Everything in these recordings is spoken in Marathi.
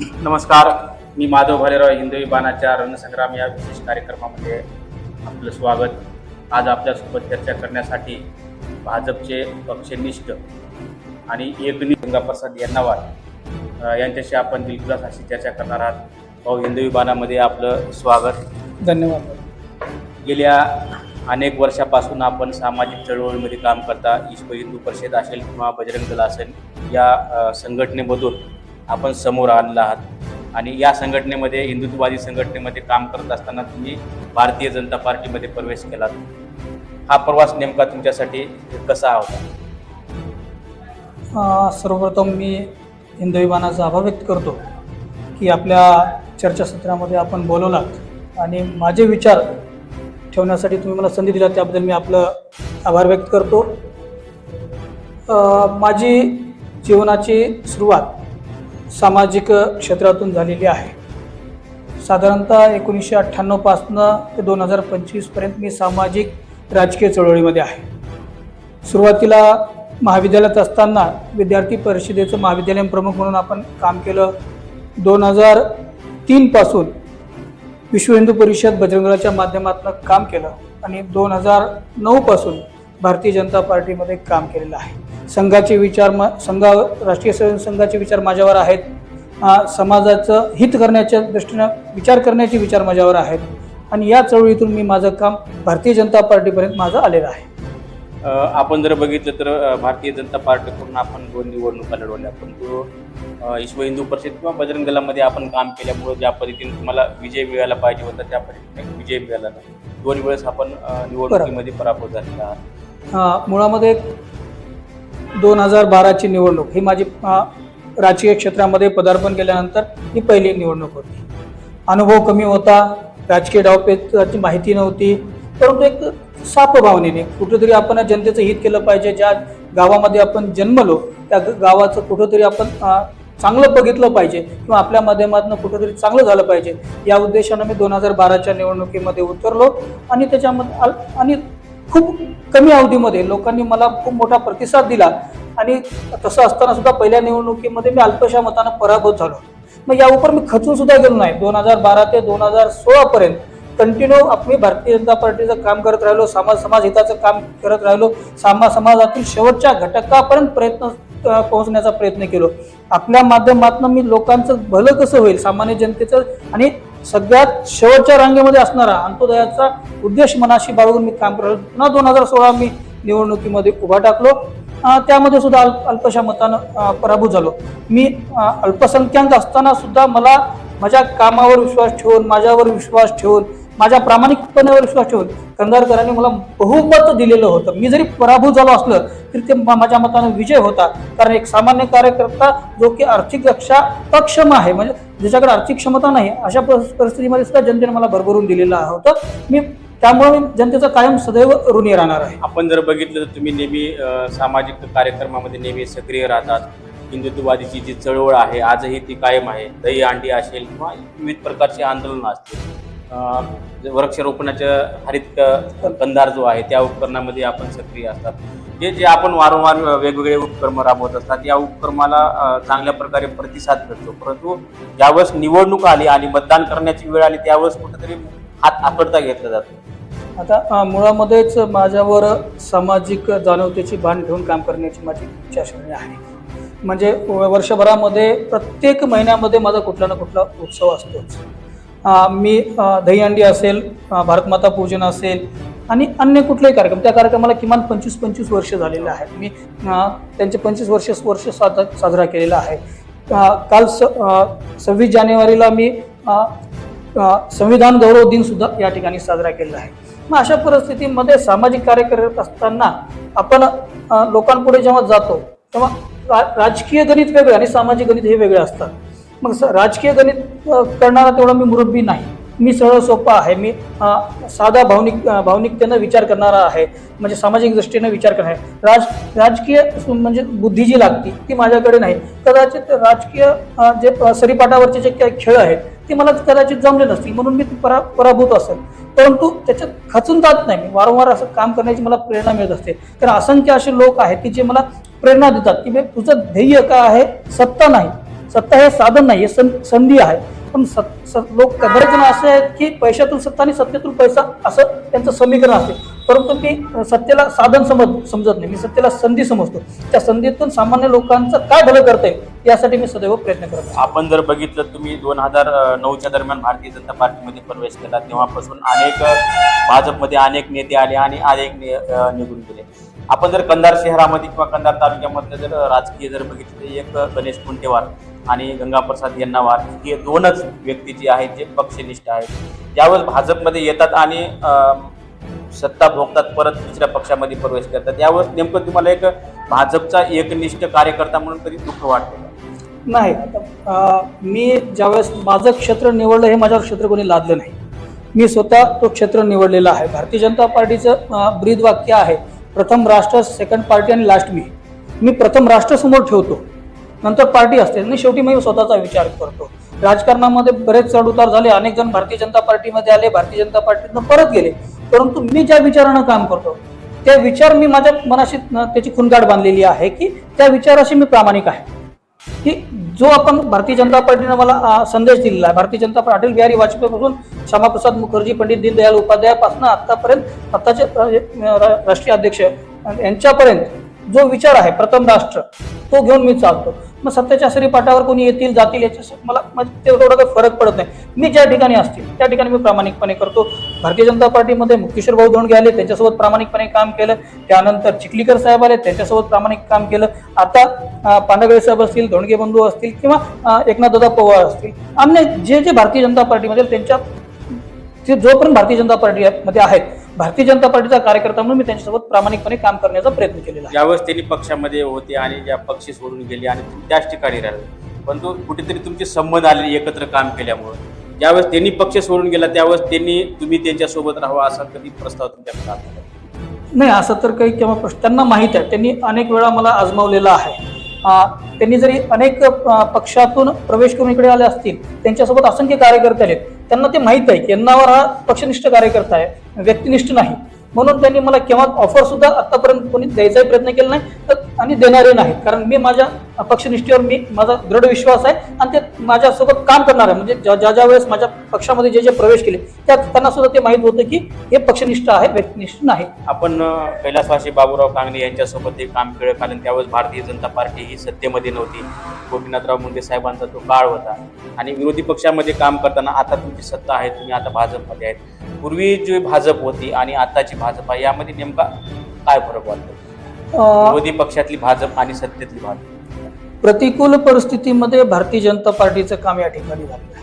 नमस्कार मी माधव भालेराव हिंदवी बाणाच्या रणसंग्राम या विशेष कार्यक्रमामध्ये आपलं स्वागत. आज आपल्यासोबत चर्चा करण्यासाठी भाजपचे पक्षनिष्ठ आणि एकनिष्ठ गंगाप्रसाद यन्नावार अ, यांच्याशी आपण दिलखुलास अशी चर्चा करणार आहात. भाऊ हिंदवी बाणामध्ये आपलं स्वागत. धन्यवाद. गेल्या अनेक वर्षापासून आपण सामाजिक चळवळीमध्ये काम करता विश्व हिंदू परिषद असेल किंवा बजरंग दल असेल या संघटनेमधून आपण समोर आणला आहात. आणि या संघटनेमध्ये हिंदुत्ववादी संघटनेमध्ये काम करत असताना तुम्ही भारतीय जनता पार्टीमध्ये प्रवेश केलात. हा प्रवास नेमका तुमच्यासाठी कसा होता? सर्वप्रथम मी हिंदू विमानाचा आभार व्यक्त करतो की आपल्या चर्चासत्रामध्ये आपण बोलवलात. आणि माझे विचार ठेवण्यासाठी तुम्ही मला संधी दिला त्याबद्दल मी आपलं आभार व्यक्त करतो. माझी जीवनाची सुरुवात सामाजिक क्षेत्रातून झालेली आहे. साधारणतः एकोणीसशे अठ्ठ्याण्णवपासनं ते दोन हजार पंचवीसपर्यंत मी सामाजिक राजकीय चळवळीमध्ये आहे. सुरुवातीला महाविद्यालयात असताना विद्यार्थी परिषदेचं महाविद्यालयीन प्रमुख म्हणून आपण काम केलं. दोन हजार तीनपासून विश्व हिंदू परिषद बजरंगलाच्या माध्यमातून काम केलं आणि दोन हजार नऊपासून भारतीय जनता पार्टीमध्ये काम केलेलं आहे. संघाचे विचार म संघा राष्ट्रीय स्वयं संघाचे विचार माझ्यावर आहेत. समाजाचं हित करण्याच्या दृष्टीनं विचार करण्याचे विचार माझ्यावर आहेत. आणि या चळवळीतून मी माझं काम भारतीय जनता पार्टीपर्यंत माझं आलेलं आहे. आपण जर बघितलं तर भारतीय जनता पार्टीकडून आपण दोन निवडणुका लढवल्या. परंतु विश्व हिंदू परिषद किंवा बजरंग दलामध्ये आपण काम केल्यामुळे ज्या पद्धतीने तुम्हाला विजय मिळायला पाहिजे होता त्या पद्धतीने विजय मिळाला नाही. दोन वेळेस आपण निवडणुकीमध्ये पराभव झालेला आहात. मुळामध्ये दोन हजार बाराची निवडणूक ही माझी राजकीय क्षेत्रामध्ये पदार्पण केल्यानंतर ही पहिली निवडणूक होती. अनुभव कमी होता राजकीय डावपेचाची माहिती नव्हती परंतु एक साप भावनेने कुठेतरी आपण जनतेचं हित केलं पाहिजे. ज्या गावामध्ये आपण जन्मलो त्या गावाचं कुठंतरी आपण चांगलं बघितलं पाहिजे किंवा आपल्या माध्यमातून कुठंतरी चांगलं झालं पाहिजे. या उद्देशानं मी दोन हजार बाराच्या निवडणुकीमध्ये उतरलो आणि त्याच्यामध्ये आणि खूप कमी अवधीमध्ये लोकांनी मला खूप मोठा प्रतिसाद दिला. आणि तसं असताना सुद्धा पहिल्या निवडणुकीमध्ये मी अल्पशा मतानं पराभूत झालो. मग यावर मी खचून सुद्धा गेलो नाही. दोन हजार बारा ते दोन हजार सोळापर्यंत कंटिन्यू आपली भारतीय जनता पार्टीचं काम करत राहिलो समाज समाज हिताचं काम करत राहिलो सामा समाजातील शेवटच्या घटकापर्यंत प्रयत्न पोहोचण्याचा प्रयत्न केलो. आपल्या माध्यमातून मी लोकांचं भलं कसं होईल सामान्य जनतेचं आणि सगळ्यात शेवटच्या रांगेमध्ये असणारा अंत्योदयाचा उद्देश मनाशी बाळगून मी काम करत पुन्हा दोन हजार सोळा मी निवडणुकीमध्ये उभा टाकलो. त्यामध्ये सुद्धा अल्प अल्पशा मतानं पराभूत झालो. मी अल्पसंख्याक असताना सुद्धा मला माझ्या कामावर विश्वास ठेवून माझ्यावर विश्वास ठेवून माझ्या प्रामाणिकपणावर विश्वास ठेवून कंधारकरांनी मला बहुमत दिलेलं होतं. मी जरी पराभूत झालो असलं तरी ते माझ्या मतानं विजय होता. कारण एक सामान्य कार्यकर्ता जो की आर्थिक रक्षा अक्षम आहे म्हणजे ज्याच्याकडे आर्थिक क्षमता नाही अशा परिस्थितीमध्ये सुद्धा जनतेने मला भरभरून दिलेलं होतं. मी त्यामुळे मी जनतेचा कायम सदैव ऋणी राहणार आहे. आपण जर बघितलं तर तुम्ही नेहमी सामाजिक कार्यक्रमामध्ये नेहमी सक्रिय राहतात. हिंदुत्ववादीची जी चळवळ आहे आजही ती कायम आहे. दही अंडी असेल किंवा विविध प्रकारची आंदोलनं असतील. वृक्षारोपणाच्या हरित कंधार जो आहे त्या उपकरणामध्ये आपण सक्रिय असतात. हे जे आपण वारंवार वेगवेगळे उपक्रम राबवत असतात या उपक्रमाला चांगल्या प्रकारे प्रतिसाद भेटतो परंतु ज्यावेळेस निवडणूक आली आणि मतदान करण्याची वेळ आली त्यावेळेस कुठेतरी हात आकडता घेतला जातो. आता मुळामध्येच माझ्यावर सामाजिक जाणवतेची भान ठेवून काम करण्याची माझी इच्छाशक्ती आहे. म्हणजे वर्षभरामध्ये प्रत्येक महिन्यामध्ये माझा कुठला ना कुठला उत्सव असतोच. मी दहीहंडी असेल भारतमाता पूजन असेल आणि अन्य कुठलेही कार्यक्रम त्या कार्यक्रमाला किमान पंचवीस पंचवीस वर्ष झालेले आहेत. मी त्यांचे पंचवीस वर्ष वर्ष साज साजरा केलेला आहे. काल स सव्वीस जानेवारीला मी संविधान गौरव दिनसुद्धा या ठिकाणी साजरा केलेला आहे. मग अशा परिस्थितीमध्ये सामाजिक कार्य करत असताना आपण लोकांपुढे जेव्हा जातो तेव्हा रा- राजकीय गणित वेगळे आणि सामाजिक गणित हे वेगळे असतात. मग स- राजकीय गणित करणारा तेवढा मी मुरब्बी नाही. मी सरळ सोपा आहे. मी साधा भावनिक भावनिकतेनं विचार करणारा आहे. म्हणजे सामाजिक दृष्टीनं विचार करणार आहे. राज राजकीय म्हणजे बुद्धी जी लागती ती माझ्याकडे नाही. कदाचित राजकीय जे सरीपाटावरचे जे काही खेळ आहेत ते मला कदाचित जमले नसतील म्हणून मी परा पराभूत असेल. परंतु त्याच्यात खचून जात नाही मी. वारंवार असं काम करण्याची मला प्रेरणा मिळत असते. कारण असंख्य असे लोक आहेत की जे मला प्रेरणा देतात की तुझं ध्येय काय आहे? सत्ता नाही. सत्ता हे साधन नाही हे सं- संधी आहे. पण सत- स- लोक बरेच जण असे आहेत की पैशातून सत्ता आणि सत्तेतून पैसा असं त्यांचं समीकरण असते. परंतु मी सत्तेला साधन समज समजत नाही. मी सत्तेला संधी समजतो. त्या संधीतून सामान्य लोकांचं काय भलं करता येईल यासाठी मी सदैव प्रयत्न करतो आपण जर बघितलं तुम्ही दोन हजार नऊच्या दरम्यान भारतीय जनता पार्टीमध्ये प्रवेश केला. तेव्हापासून अनेक भाजपमध्ये अनेक नेते आले आणि अनेक ने- निघून गेले. आपण जर कंधार शहरामध्ये किंवा कंधार तालुक्यामधलं जर राजकीय जर बघितलं तर एक गणेश कुंटेवार आणि गंगाप्रसाद यन्नावार हे दोनच व्यक्ती जे आहेत जे पक्षनिष्ठ आहेत. ज्यावेळेस भाजपमध्ये येतात आणि सत्ता भोगतात परत दुसऱ्या पक्षामध्ये प्रवेश करतात. यावर नेमकं तुम्हाला एक भाजपचा एकनिष्ठ कार्यकर्ता म्हणून कधी दुःख वाटतं नाही. मी ज्यावेळेस माझं क्षेत्र निवडलं हे माझ्यावर क्षेत्र कोणी लादलं नाही. मी स्वतः तो क्षेत्र निवडलेला आहे. भारतीय जनता पार्टीचं ब्रीद वाक्य आहे प्रथम राष्ट्र सेकंड पार्टी आणि लास्ट मी. मी प्रथम राष्ट्र समोर ठेवतो. नंतर पार्टी असते. आणि शेवटी मी स्वतःचा विचार करतो. राजकारणामध्ये बरेच चढउतार झाले. अनेक जण भारतीय जनता पार्टीमध्ये आले. भारतीय जनता पार्टीतनं परत गेले. परंतु मी ज्या विचारानं काम करतो त्या विचार मी माझ्या मनाशी त्याची खुणगाड बांधलेली आहे की त्या विचाराशी मी प्रामाणिक आहे. की जो आपण भारतीय जनता पार्टीनं मला संदेश दिलेला आहे भारतीय जनता पार्टी अटल बिहारी वाजपेयीपासून श्यामाप्रसाद मुखर्जी पंडित दीनदयाल उपाध्यायापासून आत्तापर्यंत आताचे राष्ट्रीय अध्यक्ष यांच्यापर्यंत जो विचार आहे प्रथम राष्ट्र तो घेऊन मी चालतो. मग सत्याच्या सरी पाठावर कोणी येतील जातील याच्या मला म्हणजे तेवढा काही फरक पडत नाही. मी ज्या ठिकाणी असतील त्या ठिकाणी मी प्रामाणिकपणे करतो. भारतीय जनता पार्टीमध्ये मुक्तेश्वर भाऊ धोंडगे आले त्यांच्यासोबत प्रामाणिकपणे काम केलं. त्यानंतर चिखलीकर साहेब आले त्यांच्यासोबत प्रामाणिक काम केलं. आता पांडगळे साहेब असतील धोंडगे बंधू असतील किंवा अं, एकनाथदादा पवार असतील. अन्य जे जे भारतीय जनता पार्टीमध्ये त्यांच्या ते जोपर्यंत भारतीय जनता पार्टी मध्ये आहेत भारतीय जनता पार्टीचा कार्यकर्ता म्हणून मी त्यांच्यासोबत प्रामाणिकपणे काम करण्याचा प्रयत्न केलेला आहे. ज्यावेळेस त्यांनी पक्षामध्ये होते आणि ज्या पक्षी सोडून गेले आणि तुम्ही त्याच ठिकाणी राहिले. परंतु कुठेतरी तुमचे संबंध आले एकत्र काम केल्यामुळं. ज्यावेळेस त्यांनी पक्ष सोडून गेला त्यावेळेस त्यांनी तुम्ही त्यांच्यासोबत राहावा असा कधी प्रस्ताव तुमच्याकडे आला? नाही असं तर काही केव्हा प्रश्न त्यांना माहीत आहे. त्यांनी अनेक वेळा मला आजमावलेलं आहे. आ, त्यांनी जरी अनेक अ, पक्षातून प्रवेश करून इकडे आले असतील त्यांच्यासोबत असंख्य कार्यकर्ते आले त्यांना ते माहीत आहे की यांनावर हा पक्षनिष्ठ कार्यकर्ता आहे व्यक्तिनिष्ठ नाही. म्हणून त्यांनी मला केव्हा ऑफर सुद्धा आतापर्यंत कोणी द्यायचाही प्रयत्न केला नाही तर आणि देणारे नाहीत. कारण मी माझ्या पक्षनिष्ठेवर मी माझा दृढ विश्वास आहे आणि ते माझ्यासोबत काम करणार आहे. म्हणजे ज्या ज्या ज्या वेळेस माझ्या पक्षामध्ये जे जे प्रवेश केले त्या त्यांना सुद्धा ते माहीत होतं की हे पक्षनिष्ठ आहे व्यक्तिनिष्ठ नाही. आपण कैलासवासी बाबूराव कांगणे यांच्यासोबत हे काम केलं कारण त्यावेळेस भारतीय जनता पार्टी ही सत्तेमध्ये नव्हती. गोपीनाथराव मुंडे साहेबांचा तो काळ होता. आणि विरोधी पक्षामध्ये काम करताना आता तुमची सत्ता आहे तुम्ही आता भाजपमध्ये आहेत. पूर्वी जी भाजप होती आणि आताची भाजप आहे यामध्ये नेमका काय फरक वाटतो? विरोधी पक्षातली भाजप आणि सत्तेतली भाजप. प्रतिकूल परिस्थितीमध्ये भारतीय जनता पार्टीचं काम या ठिकाणी झालेलं आहे.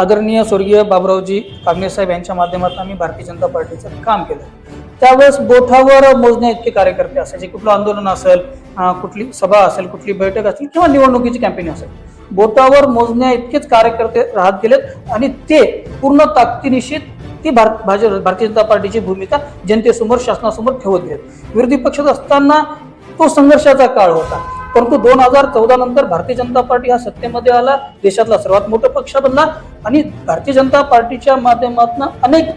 आदरणीय स्वर्गीय बाबरावजी कागणे साहेब यांच्या माध्यमातून आम्ही भारतीय जनता पार्टीचं काम केलं. त्यावेळेस बोठावर मोजण्या इतके कार्यकर्ते असायचे. कुठलं आंदोलन असेल कुठली सभा असेल कुठली बैठक असेल किंवा निवडणुकीची कॅम्पेन असेल बोटावर मोजण्या इतकेच कार्यकर्ते राहत गेलेत आणि ते पूर्ण ताकदीनिशी ती भारत भाजप भारतीय जनता पार्टीची भूमिका जनतेसमोर शासनासमोर ठेवत गेले विरोधी पक्षात असताना तो संघर्षाचा काळ होता. परंतु दोन हजार चौदा नंतर भारतीय जनता पार्टी हा सत्तेमध्ये आला देशातला सर्वात मोठा पक्ष बनला आणि भारतीय जनता पार्टीच्या माध्यमातून अनेक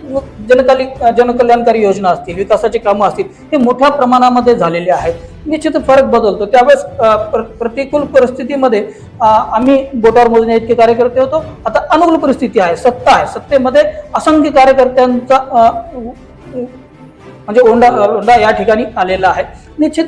जनकाली जनकल्याणकारी योजना असतील विकासाची कामं असतील हे मोठ्या प्रमाणामध्ये झालेले आहेत. निश्चित फरक बदलतो. त्यावेळेस प्र- प्रतिकूल परिस्थितीमध्ये आम्ही बोटावर मोजण्या इतके कार्यकर्ते होतो. आता अनुकूल परिस्थिती आहे सत्ता आहे. सत्तेमध्ये असंख्य कार्यकर्त्यांचा म्हणजे ओंडा ओंडा या ठिकाणी आलेला आहे. निश्चित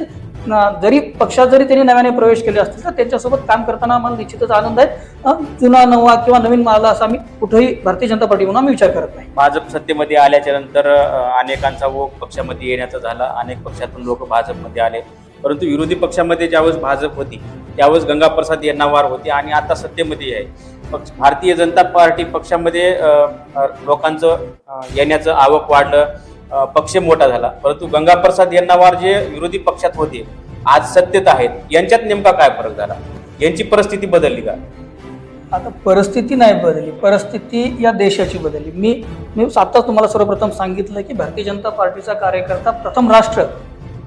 जरी पक्षात जरी त्यांनी नव्याने प्रवेश केले असतील तर त्यांच्यासोबत काम करताना मला निश्चितच आनंद आहे. जुना नवा किंवा नवीन माला असा आम्ही कुठेही भारतीय जनता पार्टी म्हणून आम्ही विचार करत नाही. भाजप सत्तेमध्ये आल्याच्यानंतर अनेकांचा ओघ पक्षामध्ये येण्याचा झाला. अनेक पक्षातून लोक भाजपमध्ये आले. परंतु विरोधी पक्षामध्ये ज्यावेळेस भाजप होती त्यावेळेस गंगाप्रसाद यांना वार होते आणि आता सत्तेमध्ये आहे. पक्ष भारतीय जनता पार्टी पक्षामध्ये लोकांचं येण्याचं आवक वाढलं. पक्ष मोठा झाला. परंतु गंगाप्रसाद यन्नावार जे विरोधी पक्षात होते आज सत्तेत आहेत यांच्यात नेमका काय फरक झाला? यांची परिस्थिती बदलली का? आता परिस्थिती नाही बदलली. परिस्थिती या देशाची बदलली. मी मी आत्ताच तुम्हाला सर्वप्रथम सांगितलं की भारतीय जनता पार्टीचा कार्यकर्ता प्रथम राष्ट्र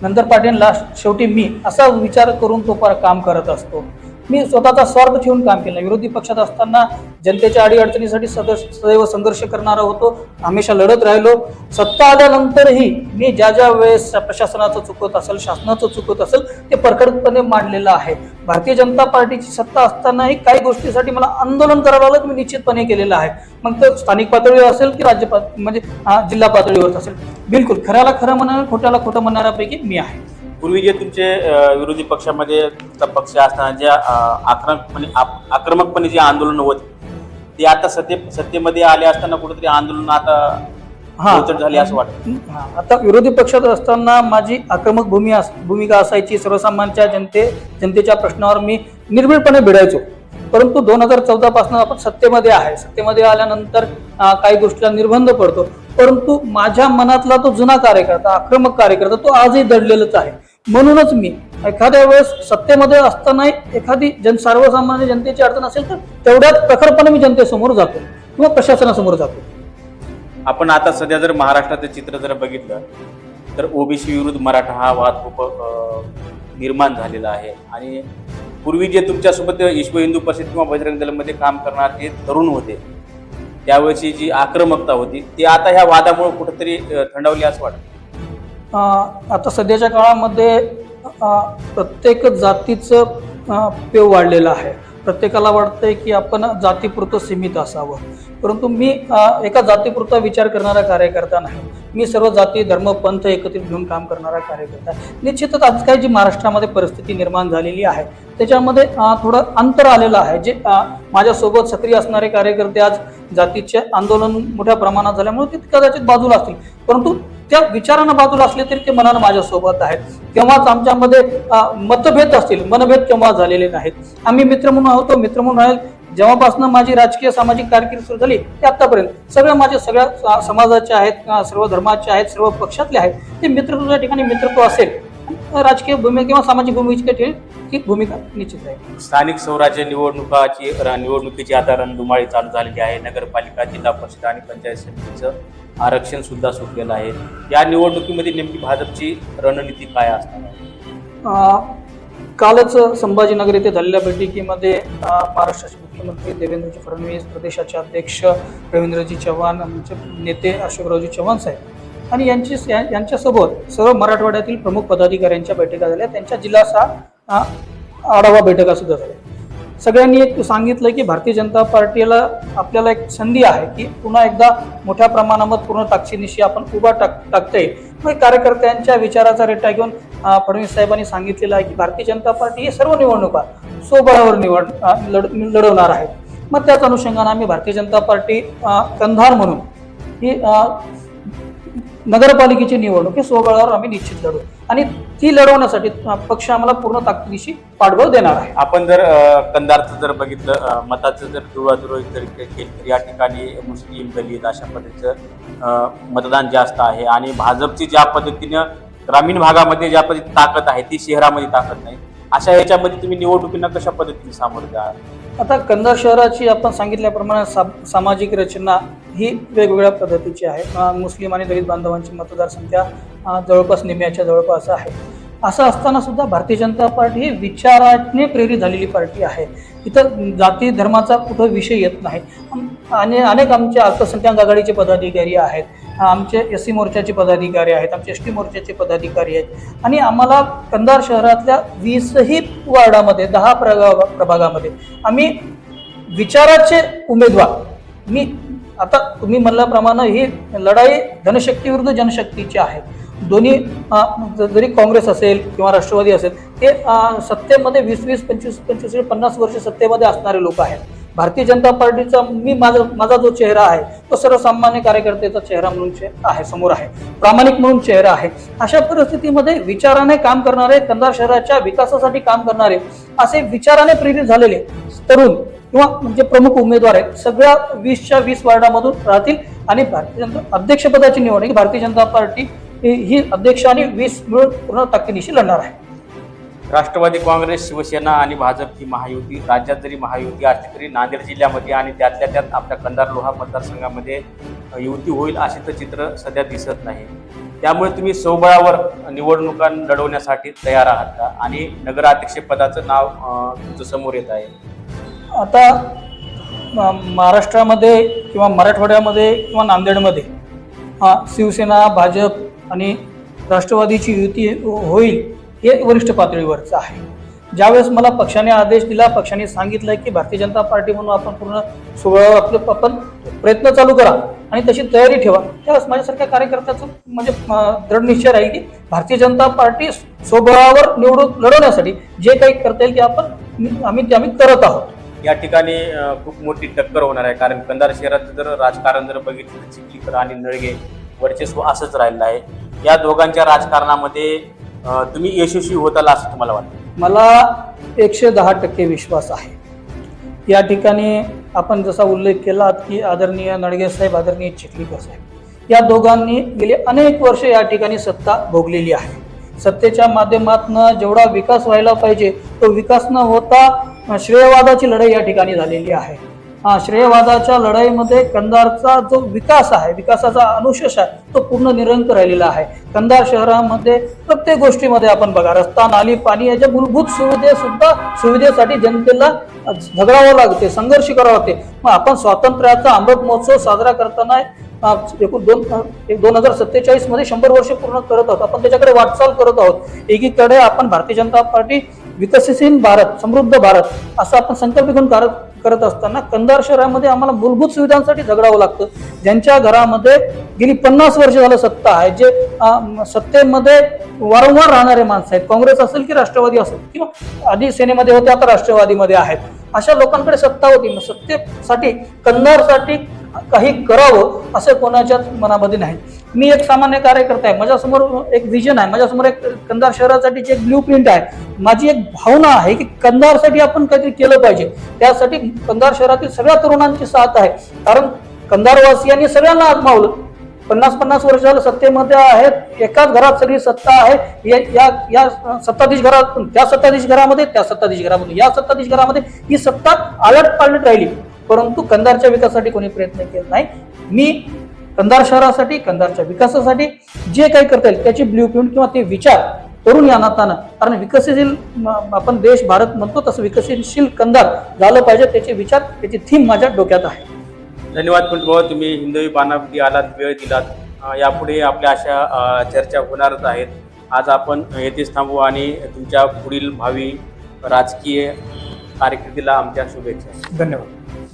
नंतर पाटील लास्ट शेवटी मी असा विचार करून तो पर काम करत असतो. मी स्वतःचा स्वार्थ ठेवून काम केलं. विरोधी पक्षात असताना जनतेच्या अडीअडचणीसाठी सदस्य सदैव संघर्ष करणारा होतो. हमेशा लढत राहिलो. सत्ता आल्यानंतरही मी ज्या ज्या वेळेस प्रशासनाचं चुकत असेल शासनाचं चुकत असेल ते प्रकटपणे मांडलेलं आहे. भारतीय जनता पार्टीची सत्ता असतानाही काही गोष्टीसाठी मला आंदोलन करावं लागलं मी निश्चितपणे केलेलं आहे. मग ते स्थानिक पातळीवर असेल की राज्य म्हणजे हा, जिल्हा पातळीवर असेल? बिलकुल. खऱ्याला खरं म्हणणार खोट्याला खोटं म्हणणाऱ्यापैकी मी आहे. पूर्वी जे तुमचे विरोधी पक्षामध्ये पक्ष असताना ज्या अ, आक्रमकपणे आक्रमकपणे जे आंदोलन होत ते आता सत्ते सत्तेमध्ये आले असताना कुठेतरी आंदोलन आता हा. झाली असं वाटतं. हा, आता विरोधी पक्षात असताना माझी आक्रमक भूमी अस- भूमिका असायची सर्वसामान्यांच्या जनते जनतेच्या प्रश्नावर मी निर्भीडपणे भिडायचो. परंतु दोन हजार चौदा पासून आपण सत्तेमध्ये आहे. सत्तेमध्ये आल्यानंतर काही गोष्टीला निर्बंध पडतो. परंतु माझ्या मनातला तो जुना कार्यकर्ता आक्रमक कार्यकर्ता तो आजही दडलेलाच आहे. म्हणूनच मी एखाद्या वेळेस सत्तेमध्ये असताना एखादी जन सर्वसामान्य जनतेची अडचण असेल तर तेवढ्याच प्रखरपणे मी जनतेसमोर जातो किंवा प्रशासनासमोर जातो. आपण आता सध्या जर महाराष्ट्राचं चित्र जर बघितलं तर ओबीसी विरुद्ध मराठा हा वाद खूप निर्माण झालेला आहे. आणि पूर्वी जे तुमच्यासोबत विश्व हिंदू परिषद किंवा बजरंग दलमध्ये काम करणार जे तरुण होते. त्यावेळेची जी आक्रमकता होती ती आता ह्या वादामुळे कुठेतरी थंडावली असं वाटतं. आता सध्याच्या काळामध्ये प्रत्येक जातीचं पेव वाढलेलं आहे. प्रत्येकाला वाटतंय की आपण जातीपुरतं सीमित असावं. परंतु मी एका जातीपुरता विचार करणारा कार्यकर्ता नाही. मी सर्व जाती धर्म पंथ एकत्रित घेऊन काम करणारा कार्यकर्ता निश्चितच आज काही जी महाराष्ट्रामध्ये परिस्थिती निर्माण झालेली आहे त्याच्यामध्ये थोडं अंतर आलेलं आहे. जे माझ्यासोबत सक्रिय असणारे कार्यकर्ते आज जातीचे आंदोलन मोठ्या प्रमाणात झाल्यामुळे ते कदाचित बाजूला असतील. परंतु त्या विचारांना बाजूला असले तरी ते मनानं माझ्यासोबत आहेत. तेव्हाच आमच्यामध्ये मतभेद असतील मनभेद केव्हा झालेले नाहीत. आम्ही मित्र म्हणून आहोत मित्र म्हणून राहील. जेव्हापासून माझी राजकीय सामाजिक कारकीर्द सुरू झाली ते आतापर्यंत सगळ्या माझे सगळ्या समाजाचे आहेत सर्व धर्माचे आहेत सर्व पक्षातले आहेत. ते मित्रत्वाच्या ठिकाणी मित्रत्व असेल. राजकीय भूमिका किंवा सामाजिक ठिकाणी ती भूमिका निश्चित राहील. स्थानिक स्वराज्य निवडणुकाची निवडणुकीची आता रणधुमाळी चालू झालेली आहे. नगरपालिका जिल्हा परिषद आणि पंचायत समितीचं आरक्षण सुद्धा सुटलेलं आहे. या निवडणुकीमध्ये नेमकी भाजपची रणनीती काय असणार? आहे? अं, कालच संभाजीनगर येथे झालेल्या बैठकीमध्ये महाराष्ट्राचे मुख्यमंत्री देवेंद्रजी फडणवीस प्रदेशाचे अध्यक्ष रवींद्रजी चव्हाण आमचे नेते अशोकरावजी चव्हाण साहेब आणि यांची या- यांच्यासोबत सर्व मराठवाड्यातील प्रमुख पदाधिकाऱ्यांच्या बैठका झाल्या. त्यांच्या जिल्हा आढावा बैठका सुद्धा झाल्या. सगळ्यांनी एक सांगितलं की भारतीय जनता पार्टीला आपल्याला एक संधी आहे की पुन्हा एकदा मोठ्या प्रमाणामध्ये पूर्ण ताकदीनिशी आपण उभा टाक टाकता येईल मग कार्यकर्त्यांच्या विचाराचा रेटा घेऊन फडणवीस साहेबांनी सांगितलेलं आहे की भारतीय जनता पार्टी ही सर्व निवडणुका स्वबळावर निवड लढ लढवणार आहे. मग त्याच अनुषंगाने आम्ही भारतीय जनता पार्टी कंधार म्हणून ही नगरपालिकेची निवडणूक हे स्वबळावर आम्ही निश्चित लढू. आणि ती लढवण्यासाठी पक्ष आम्हाला पूर्ण ताकदीशी पाठबळ देणार आहे. आपण जर कंदारचं कंधारचं जर बघितलं मताचं जर जुळवाजुळव जर केली तर या ठिकाणी मुस्लिम दलित अशा पद्धतीचं मतदान जास्त आहे. आणि भाजपची ज्या पद्धतीनं ग्रामीण भागामध्ये ज्या पद्धती ताकद आहे ती शहरामध्ये ताकद नाही. अशा याच्यामध्ये तुम्ही निवडणुकींना कशा पद्धतीने सामोरं जा आता कंधार शहराची आपण सांगितल्याप्रमाणे सा सामाजिक रचना ही वेगवेगळ्या पद्धतीची आहे. मुस्लिम आणि दलित बांधवांची मतदारसंख्या जवळपास निम्याच्या जवळपास आहे. असं असताना सुद्धा भारतीय जनता पार्टी ही विचाराने प्रेरित झालेली पार्टी आहे. इथं जाती धर्माचा कुठं विषय येत नाही. आणि अनेक आमचे अल्पसंख्याक आघाडीचे पदाधिकारी आहेत. आमचे एस सी मोर्चाचे पदाधिकारी आहेत. आमचे एस टी मोर्चाचे पदाधिकारी आहेत. आणि आम्हाला कंधार शहरातल्या वीसही वार्डामध्ये दहा प्रगा प्रभागामध्ये आम्ही विचाराचे उमेदवार. मी आता तुम्ही म्हणल्याप्रमाणे ही लढाई धनशक्तीविरुद्ध जनशक्तीची आहे. दोन्ही जरी काँग्रेस असेल किंवा राष्ट्रवादी असेल ते सत्तेमध्ये वीस वीस पंचवीस पंचवीस पन्नास वर्ष सत्तेमध्ये असणारे लोक आहेत. भारतीय जनता पार्टीचा मी माझा माझा जो चेहरा आहे तो सर्वसामान्य कार्यकर्त्याचा चेहरा म्हणून चे- आहे समोर आहे. प्रामाणिक म्हणून चेहरा आहे. अशा परिस्थितीमध्ये विचाराने काम करणारे कंधार शहराच्या विकासासाठी काम करणारे असे विचाराने प्रेरित झालेले तरुण किंवा म्हणजे प्रमुख उमेदवार आहेत सगळ्या वीसच्या वीस वार्डामधून राहतील आणि भारतीय जनता अध्यक्षपदाची निवड ही भारतीय जनता पार्टी ही अध्यक्ष आणि वीस मिळून पूर्ण ताकदीनिशी लढणार आहे. राष्ट्रवादी काँग्रेस शिवसेना आणि भाजप ही महायुती राज्यात जरी महायुती असली तरी नांदेड जिल्ह्यामध्ये आणि त्यातल्या त्यात आपल्या कंधार लोहा मतदारसंघामध्ये युती होईल असे तर चित्र सध्या दिसत नाही. त्यामुळे तुम्ही स्वबळावर निवडणुका लढवण्यासाठी तयार आहात का? आणि नगराध्यक्षपदाचं नाव तुमचं समोर येत आहे. आता महाराष्ट्रामध्ये किंवा मराठवाड्यामध्ये किंवा नांदेडमध्ये हा शिवसेना भाजप आणि राष्ट्रवादीची युती होईल हे वरिष्ठ पातळीवरचं आहे. ज्यावेळेस मला पक्षाने आदेश दिला पक्षाने सांगितलं की भारतीय जनता पार्टी म्हणून आपण पूर्ण सोहळ्यावर आपलं आपण प्रयत्न चालू करा आणि तशी तयारी ठेवा. त्यावेळेस माझ्यासारख्या कार्यकर्त्याचं म्हणजे दृढ निश्चय राहील की भारतीय जनता पार्टी स्वबळावर निवडून लढवण्यासाठी जे काही करता येईल ते आपण आम्ही ते आम्ही करत आहोत. या ठिकाणी खूप मोठी टक्कर होणार आहे. कारण कंधार शहराचं जर राजकारण जर बघितलं तर चिखलीकर आणि नळगे वर्चस्व असंच राहिलं आहे. या दोघांच्या राजकारणामध्ये तुम्ही यशस्वी होताल असं तुम्हाला वाटतं? मला एकशे दहा टक्के विश्वास आहे. या ठिकाणी आपण जसा उल्लेख केला की आदरणीय नडगे साहेब आदरणीय चिखलीकर साहेब या दोघांनी गेले अनेक वर्ष या ठिकाणी सत्ता भोगलेली आहे. सत्तेच्या माध्यमातून जेवढा विकास व्हायला पाहिजे तो विकास न होता श्रेयवादाची लढाई या ठिकाणी झालेली आहे. श्रेयवादाच्या लढाईमध्ये कंधारचा जो विकास आहे विकासाचा अनुशेष आहे तो पूर्ण निरंक राहिलेला आहे. कंधार शहरामध्ये प्रत्येक गोष्टीमध्ये आपण बघा रस्ता नाली पाणी याच्या मूलभूत सुविधे सुद्धा सुविधेसाठी जनतेला झगडावं लागते संघर्ष करावं लागते. मग आपण स्वातंत्र्याचा अमृत महोत्सव साजरा करताना एकूण दोन एक दोन हजार सत्तेचाळीसमध्ये शंभर वर्ष पूर्ण करत आहोत आपण त्याच्याकडे वाटचाल करत आहोत. एकीकडे आपण भारतीय जनता पार्टी विकसनशील भारत समृद्ध भारत असं आपण संकल्प घेऊन करत करत असताना कंधार शहरामध्ये आम्हाला मूलभूत सुविधांसाठी झगडावं लागतं. ज्यांच्या घरामध्ये गेली पन्नास वर्ष झालं सत्ता आहे जे सत्तेमध्ये वारंवार राहणारे माणसं आहेत. काँग्रेस असेल की राष्ट्रवादी असेल किंवा आधी सेनेमध्ये होते आता राष्ट्रवादीमध्ये आहेत. अशा लोकांकडे सत्ता होती. मग सत्तेसाठी कंधारसाठी काही करावं असं कोणाच्याच मनामध्ये नाही. मी एक सामान्य कार्यकर्ता आहे. माझ्यासमोर एक विजन आहे. माझ्यासमोर एक कंधार शहरासाठीची एक ब्ल्यू प्रिंट आहे. माझी एक भावना आहे की कंधारसाठी आपण काहीतरी केलं पाहिजे. त्यासाठी कंधार शहरातील सगळ्या तरुणांची साथ आहे. कारण कंधारवासियांनी सगळ्यांना आजमावलं. पन्नास पन्नास वर्ष झालं सत्तेमध्ये आहेत. एकाच घरात सगळी सत्ता आहे. या या या सत्ताधीश घरात त्या सत्ताधीश घरामध्ये त्या सत्ताधीश घरामध्ये या सत्ताधीश घरामध्ये ही सत्ता आलट पालट राहिली. परंतु कंधारच्या विकासासाठी कोणी प्रयत्न केला नाही. मी कंधार शहरासाठी कंधारच्या विकासासाठी जे काही करता येईल त्याची ब्ल्यू प्रिंट किंवा ते विचार करून या नातानं कारण विकसनशील आपण देश भारत म्हणतो तसं विकसनशील कंधार झालं पाहिजे त्याचे विचार त्याची थीम माझ्या डोक्यात आहे. धन्यवाद भाऊ. तुम्ही हिंदवी बाणावती आलात वेळ दिलात. यापुढे आपल्या अशा चर्चा होणारच आहेत. आज आपण येथेच थांबू आणि तुमच्या पुढील भावी राजकीय कारकिर्दीला आमच्या शुभेच्छा. धन्यवाद.